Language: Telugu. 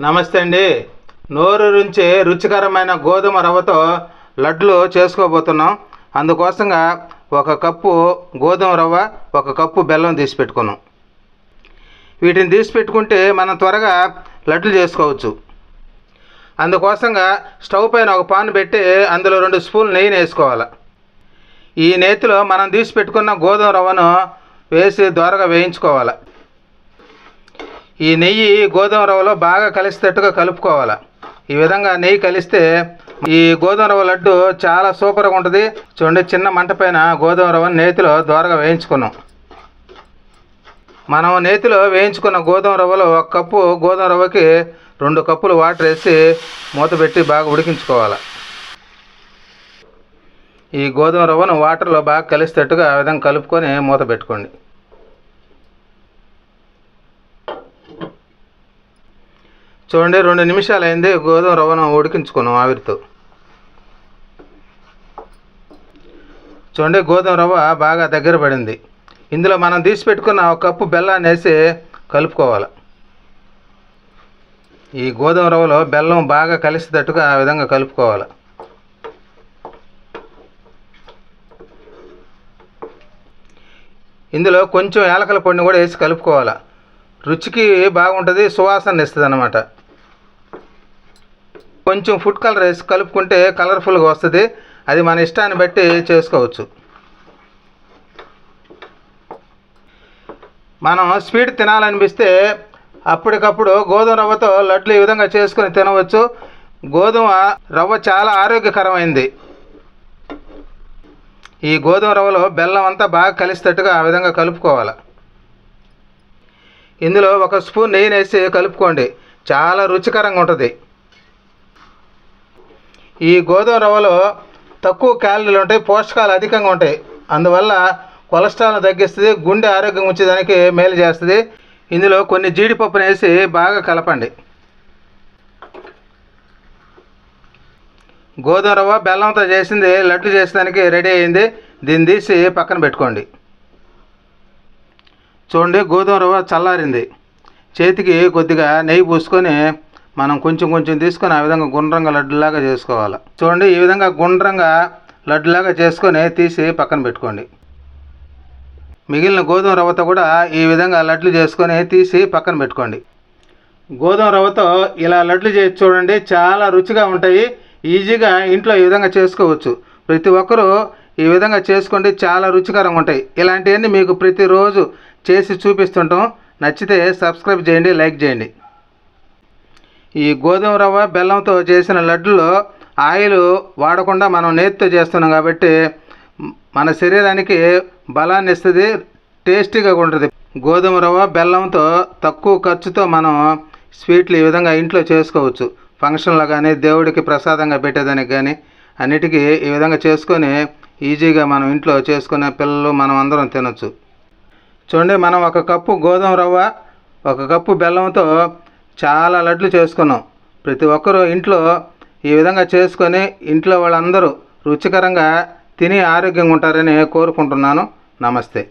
నమస్తే అండి. నోరు నుంచి రుచికరమైన గోధుమ రవ్వతో లడ్లు చేసుకోబోతున్నాం. అందుకోసంగా ఒక కప్పు గోధుమ రవ్వ ఒక కప్పు బెల్లం తీసి పెట్టుకున్నాం. వీటిని తీసి పెట్టుకుంటే మనం త్వరగా లడ్లు చేసుకోవచ్చు. అందుకోసంగా స్టవ్ పైన ఒక పాన్ పెట్టి అందులో రెండు స్పూన్లు నెయ్యి వేసుకోవాలి. ఈ నేతిలో మనం తీసి పెట్టుకున్న గోధుమ రవ్వను వేసి దోరగా వేయించుకోవాలి. ఈ నెయ్యి గోధుమ రవ్వలో బాగా కలిసేటట్టుగా కలుపుకోవాలి. ఈ విధంగా నెయ్యి కలిస్తే ఈ గోధుమ రవ్వ లడ్డు చాలా సూపర్గా ఉంటుంది. చూడండి చిన్న మంట పైన గోధుమ రవ్వను నేతిలో దోరగా వేయించుకున్నాం. మనం నేతిలో వేయించుకున్న గోధుమ రవ్వలో ఒక కప్పు గోధుమ రవ్వకి రెండు కప్పులు వాటర్ వేసి మూత పెట్టి బాగా ఉడికించుకోవాలి. ఈ గోధుమ రవ్వను వాటర్లో బాగా కలిసేటట్టుగా ఆ విధంగా కలుపుకొని మూత పెట్టుకోండి. చూడండి రెండు నిమిషాలు అయింది గోధుమ రవ్వను ఉడికించుకున్నాం ఆవిరితో. చూడండి గోధుమ రవ్వ బాగా దగ్గర పడింది. ఇందులో మనం తీసి పెట్టుకున్న ఒక కప్పు బెల్లాన్ని వేసి కలుపుకోవాలి. ఈ గోధుమ రవ్వలో బెల్లం బాగా కలిసేటట్టుగా ఆ విధంగా కలుపుకోవాలి. ఇందులో కొంచెం ఏలకల పొడిని కూడా వేసి కలుపుకోవాలి. రుచికి బాగుంటుంది సువాసన ఇస్తుంది అన్నమాట కొంచెం ఫుడ్ కలర్ వేసి కలుపుకుంటే కలర్ఫుల్గా వస్తుంది. అది మన ఇష్టాన్ని బట్టి చేసుకోవచ్చు. మనం స్వీట్ తినాలనిపిస్తే అప్పటికప్పుడు గోధుమ రవ్వతో లడ్లు ఈ విధంగా చేసుకొని తినవచ్చు. గోధుమ రవ్వ చాలా ఆరోగ్యకరమైంది. ఈ గోధుమ రవ్వలో బెల్లం అంతా బాగా కలిసేటట్టుగా ఆ విధంగా కలుపుకోవాలి. ఇందులో ఒక స్పూన్ నెయ్యి వేసి కలుపుకోండి. చాలా రుచికరంగా ఉంటుంది. ఈ గోధుమ రవ్వలో తక్కువ క్యాలరీలు ఉంటాయి పోషకాలు అధికంగా ఉంటాయి. అందువల్ల కొలెస్ట్రాల్ తగ్గిస్తుంది గుండె ఆరోగ్యం ఉంచేదానికి మేలు చేస్తుంది. ఇందులో కొన్ని జీడిపప్పును వేసి బాగా కలపండి. గోధుమ రవ్వ బెల్లంతో చేసింది లడ్డు చేసేదానికి రెడీ అయింది. దీన్ని తీసి పక్కన పెట్టుకోండి. చూడండి గోధుమ రవ్వ చల్లారింది. చేతికి కొద్దిగా నెయ్యి పూసుకొని మనం కొంచెం కొంచెం తీసుకొని ఆ విధంగా గుండ్రంగా లడ్డులాగా చేసుకోవాలి. చూడండి ఈ విధంగా గుండ్రంగా లడ్డులాగా చేసుకొని తీసి పక్కన పెట్టుకోండి. మిగిలిన గోధుమ రవ్వతో కూడా ఈ విధంగా లడ్లు చేసుకొని తీసి పక్కన పెట్టుకోండి. గోధుమ రవ్వతో ఇలా లడ్లు చేసి చూడండి చాలా రుచిగా ఉంటాయి. ఈజీగా ఇంట్లో ఈ విధంగా చేసుకోవచ్చు. ప్రతి ఒక్కరూ ఈ విధంగా చేసుకోండి చాలా రుచికరంగా ఉంటాయి. ఇలాంటివన్నీ మీకు ప్రతిరోజు చేసి చూపిస్తుంటాం. నచ్చితే సబ్స్క్రైబ్ చేయండి లైక్ చేయండి. ఈ గోధుమ రవ్వ బెల్లంతో చేసిన లడ్డులో ఆయిల్ వాడకుండా మనం నేతితో చేస్తున్నాం కాబట్టి మన శరీరానికి బలాన్ని ఇస్తుంది టేస్టీగా ఉంటుంది. గోధుమ రవ్వ బెల్లంతో తక్కువ ఖర్చుతో మనం స్వీట్లు ఈ విధంగా ఇంట్లో చేసుకోవచ్చు. ఫంక్షన్లో కానీ దేవుడికి ప్రసాదంగా పెట్టేదానికి కానీ అన్నిటికీ ఈ విధంగా చేసుకొని ఈజీగా మనం ఇంట్లో చేసుకునే పిల్లలు మనం అందరం తినొచ్చు. చూడండి మనం ఒక కప్పు గోధుమ రవ్వ ఒక కప్పు బెల్లంతో చాలా లడ్లు చేసుకున్నాం. ప్రతి ఒక్కరూ ఇంట్లో ఈ విధంగా చేసుకొని ఇంట్లో వాళ్ళందరూ రుచికరంగా తిని ఆరోగ్యంగా ఉంటారని కోరుకుంటున్నాను. నమస్తే.